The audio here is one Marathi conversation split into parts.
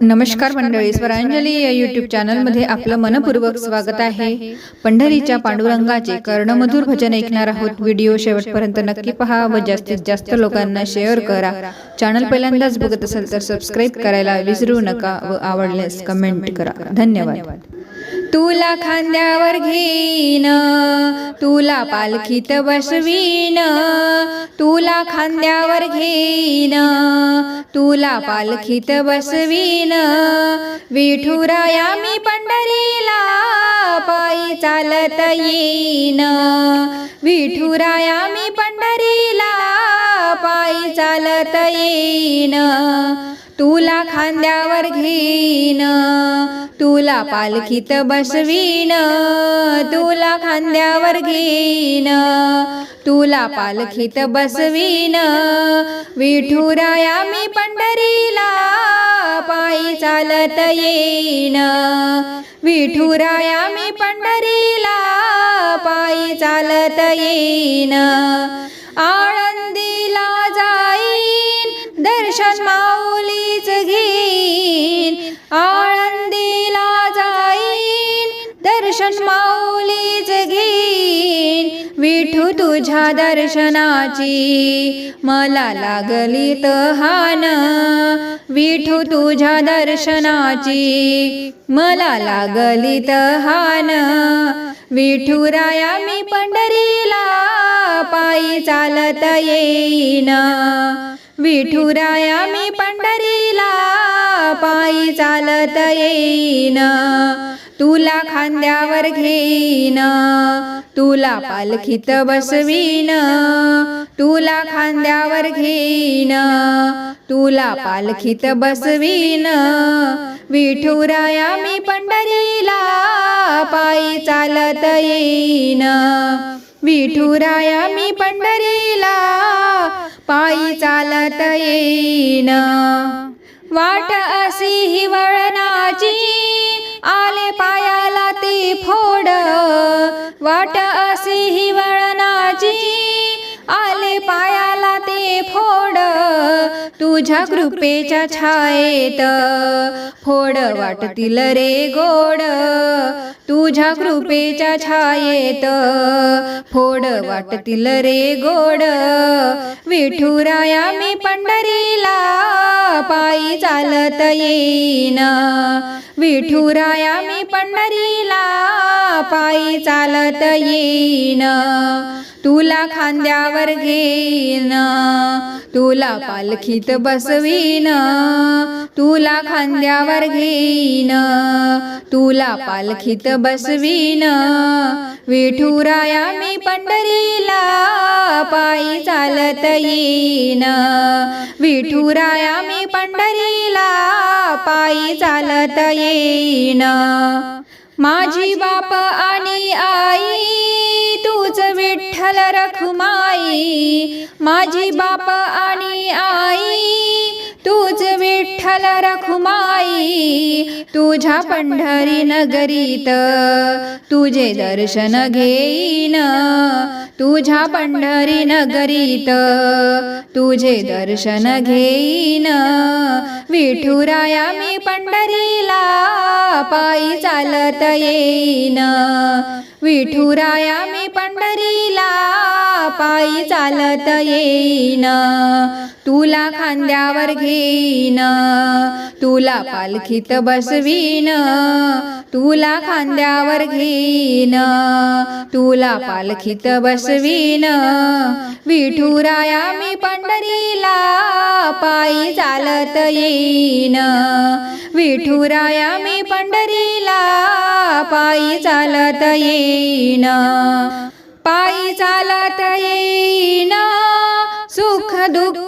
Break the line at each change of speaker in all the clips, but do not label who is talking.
नमस्कार मंडळी स्वरांजली या युट्यूब चॅनलमध्ये आपलं मनपूर्वक स्वागत आहे. पंढरीच्या पांडुरंगाचे कर्णमधुर भजन ऐकणार आहोत व्हिडिओ शेवटपर्यंत नक्की पहा व जास्तीत जास्त लोकांना शेअर करा. चॅनल पहिल्यांदाच बघत असेल तर सबस्क्राईब करायला विसरू नका व आवडल्यास कमेंट करा. धन्यवाद. तुला खांद्यावर घेईन तुला पालखीत बसवीन तुला खांद्यावर घेईन तुला पालखीत बसवीन. विठुराया मी पंढरीला पायी चालत येईन. विठुराया मी पंढरीला पायी चालत येईन. तुला खांद्यावर घेईन. तुला पालखीत बसवीन. तुला खांद्यावर घेईन. तुला पालखीत बसवीन. विठुराया मी पंढरीला पायी चालत येईन. विठुराया मी पंढरीला पायी चालत येईन. आळंदीला जाईन. दर्शन तुझ्या दर्शनाची मला लागली तहान. विठू तुझ्या दर्शनाची मला लागली तहान. विठुराया मी पंढरीला पायी चालत येईन. विठुराया मी पंढरीला पायी चालत येईन. तुला खांद्यावर घेईन. तुला पालखीत बसवीन तुला खांद्यावर घेईन तुला पालखीत बसवीन. विठुराया मी पंढरीला पायी चालत येईन. विठुराया मी पंढरीला पायी चालत येईन. वाट अशी ही वळणाची तुझ्या कृपेच्या छायेत फोड वाटतील रे गोड. तुझ्या कृपेच्या छायेत फोड वाटतील रे गोड. विठुराया मी पंढरीला पायी चालत येईन. विठुराया मी पंढरीला पायी चालत येईन. तुला खांद्यावर घेईन. तुला पालखीत बसवीन. तुला खांद्यावर घेईन. तुला पालखीत बसवीन. विठुराया मी पंढरीला पायी चालत येईन. विठुराया मी पंढरीला पायी चालत येईन. माझी बाप आणि रखुमाई माझी बाप आणि आई तूच विठ्ठल रखुमाई तुझ्या पंढरी नगरीत तुझे दर्शन घेईन. तुझ्या पंढरी नगरीत तुझे दर्शन घेईन. विठुराया मी पंढरीला पायी चालत येईन. विठुराया मी पंढरीला पायी चालत येईन. तुला खांद्यावर घेईन. तुला पालखीत बसवीन. तुला खांद्यावर घेईन. तुला पालखीत बसवीन. विठुराया मी पंढरीला पायी चालत येईन. विठुराया मी पंढरीला पायी चालत येईन. पायी चालत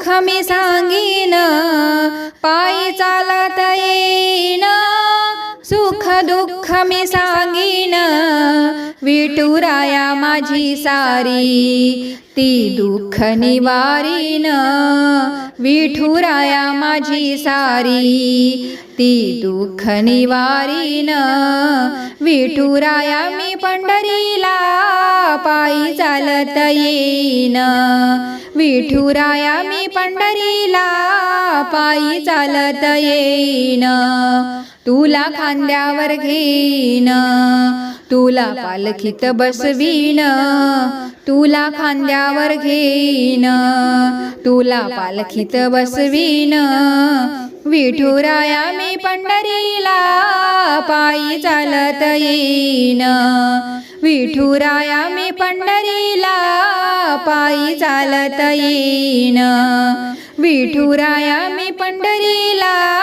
दुःख मी सांगीन दुःख मी सांगीन विठुराया माझी सारी ती दुःख निवारीन. विठुराया माझी सारी ती दुःख निवारीन. विठुराया मी पंढरीला पायी चालत येईन. विठुराया मी पंढरीला पायी चालत येईन. तुला खांद्यावर घेईन तुला पालखीत बसवीन तुला खांद्यावर घेईन तुला पालखीत बसवीन. विठुराया मी पंढरीला पायी चालत येईन. विठुराया मी पंढरीला पायी चालत येईन. विठुराया मी पंढरीला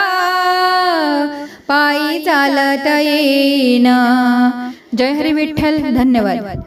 पायी चालत येईना. जय हरी विठ्ठल धन्यवाद.